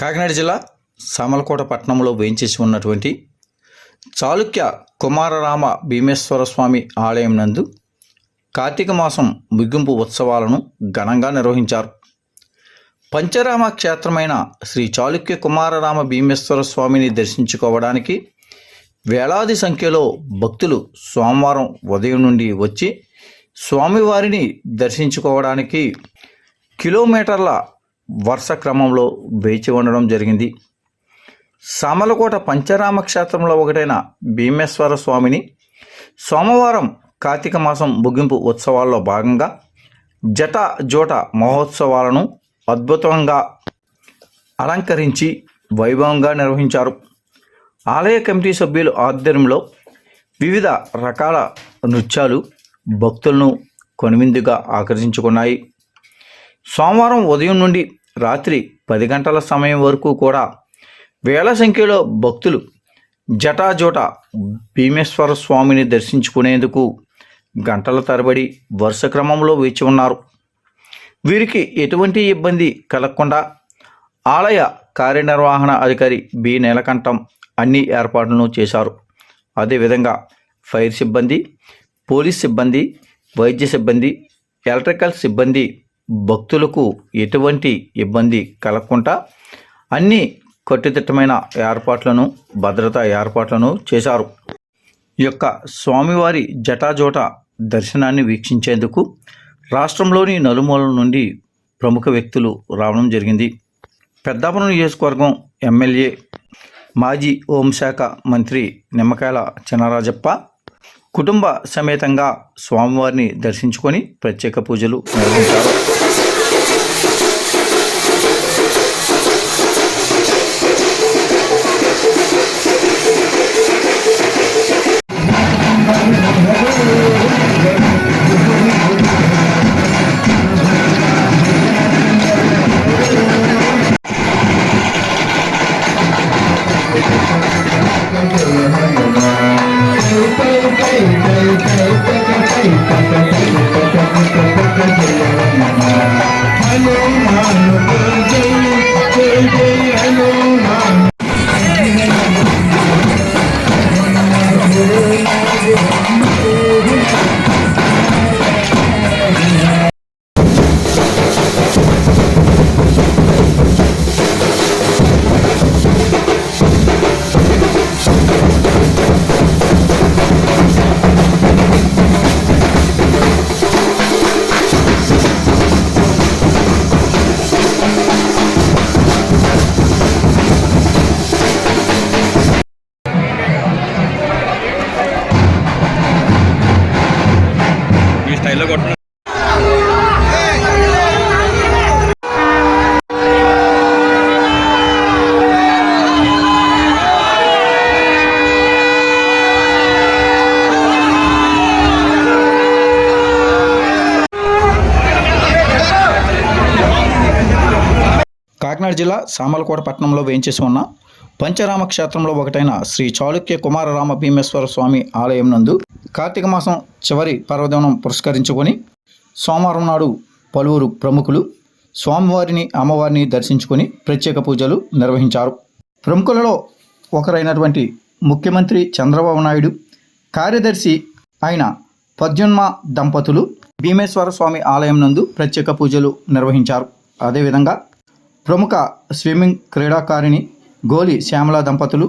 కాకినాడ జిల్లా సామలకోట పట్టణంలో వేయించేసి ఉన్నటువంటి చాళుక్య కుమారరామ భీమేశ్వర స్వామి ఆలయం నందు కార్తీక మాసం ముగింపు ఉత్సవాలను ఘనంగా నిర్వహించారు. పంచరామ క్షేత్రమైన శ్రీ చాళుక్య కుమారరామ భీమేశ్వర స్వామిని దర్శించుకోవడానికి వేలాది సంఖ్యలో భక్తులు సోమవారం ఉదయం నుండి వచ్చి స్వామివారిని దర్శించుకోవడానికి కిలోమీటర్ల వరుస క్రమంలో వేచి ఉండడం జరిగింది. సామలకోట పంచరామ క్షేత్రంలో ఒకటైన భీమేశ్వర స్వామిని సోమవారం కార్తీక మాసం ముగింపు ఉత్సవాల్లో భాగంగా జట జోట మహోత్సవాలను అద్భుతంగా అలంకరించి వైభవంగా నిర్వహించారు. ఆలయ కమిటీ సభ్యులు ఆధ్వర్యంలో వివిధ రకాల నృత్యాలు భక్తులను కొనువిందుగా ఆకర్షించుకున్నాయి. సోమవారం ఉదయం నుండి రాత్రి పది గంటల సమయం వరకు కూడా వేల సంఖ్యలో భక్తులు జటాజోట భీమేశ్వర స్వామిని దర్శించుకునేందుకు గంటల తరబడి వరుస క్రమంలో వేచి ఉన్నారు. వీరికి ఎటువంటి ఇబ్బంది కలగకుండా ఆలయ కార్యనిర్వహణ అధికారి బి. నీలకంఠం అన్ని ఏర్పాట్లను చేశారు. అదేవిధంగా ఫైర్ సిబ్బంది పోలీస్ సిబ్బంది వైద్య సిబ్బంది ఎలక్ట్రికల్ సిబ్బంది భక్తులకు ఎటువంటి ఇబ్బంది కలగకుండా అన్ని కట్టుదిట్టమైన ఏర్పాట్లను భద్రతా ఏర్పాట్లను చేశారు. ఈ యొక్క స్వామివారి జటాజోట దర్శనాన్ని వీక్షించేందుకు రాష్ట్రంలోని నలుమూలల నుండి ప్రముఖ వ్యక్తులు రావడం జరిగింది. పెద్దాపురం నియోజకవర్గం ఎమ్మెల్యే మాజీ హోంశాఖ మంత్రి నిమ్మకాయల చినరాజప్ప కుటుంబ సమేతంగా స్వామివారిని దర్శించుకొని ప్రత్యేక పూజలు నిర్వహించారు. ఈ కాకినాడ జిల్లా సామలకోట పట్టణంలో వేయించేసి ఉన్న పంచరామ క్షేత్రంలో ఒకటైన శ్రీ చాళుక్య కుమారరామ భీమేశ్వర స్వామి ఆలయం నందు కార్తీక మాసం చివరి పర్వదినం పురస్కరించుకొని సోమవారం నాడు పలువురు ప్రముఖులు స్వామివారిని అమ్మవారిని దర్శించుకొని ప్రత్యేక పూజలు నిర్వహించారు. ప్రముఖులలో ఒకరైనటువంటి ముఖ్యమంత్రి చంద్రబాబు నాయుడు కార్యదర్శి అయిన పద్యున్మ దంపతులు భీమేశ్వర స్వామి ఆలయం నందు ప్రత్యేక పూజలు నిర్వహించారు. అదేవిధంగా ప్రముఖ స్విమ్మింగ్ క్రీడాకారిణి గోలి శ్యామల దంపతులు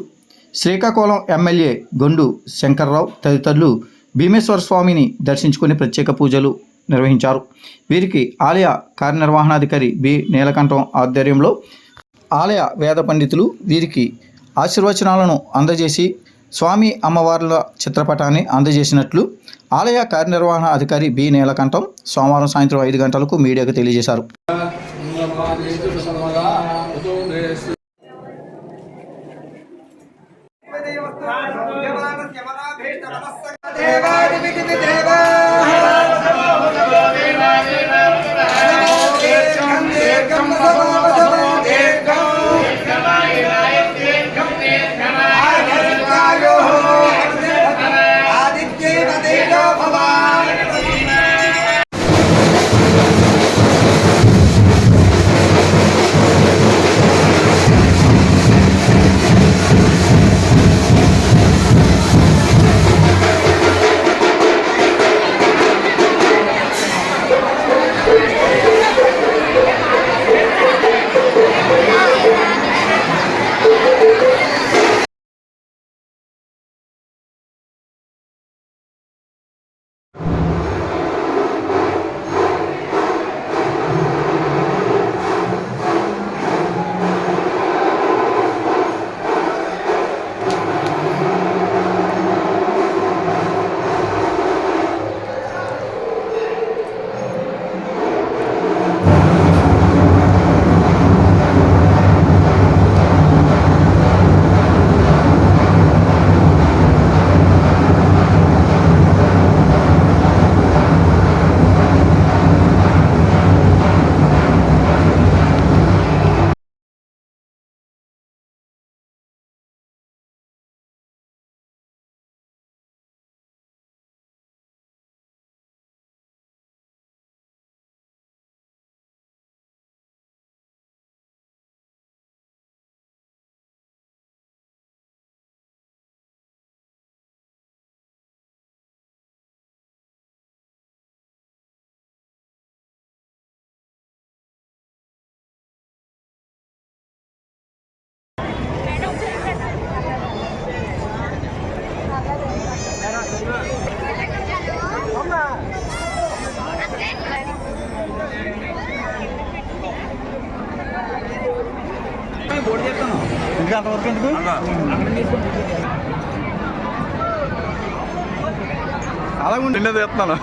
శ్రీకాకుళం ఎమ్మెల్యే గొండు శంకర్రావు తదితరులు భీమేశ్వర స్వామిని దర్శించుకుని ప్రత్యేక పూజలు నిర్వహించారు. వీరికి ఆలయ కార్యనిర్వహణాధికారి బి. నీలకంఠం ఆధ్వర్యంలో ఆలయ వేద పండితులు వీరికి ఆశీర్వచనాలను అందజేసి స్వామి అమ్మవార్ల చిత్రపటాన్ని అందజేసినట్లు ఆలయ కార్యనిర్వహణ అధికారి బి. నీలకంఠం సోమవారం సాయంత్రం ఐదు గంటలకు మీడియాకు తెలియజేశారు. Que de Deva! అంతవరకు ఎందుకు? అలాగే నిన్నే తీస్తున్నాను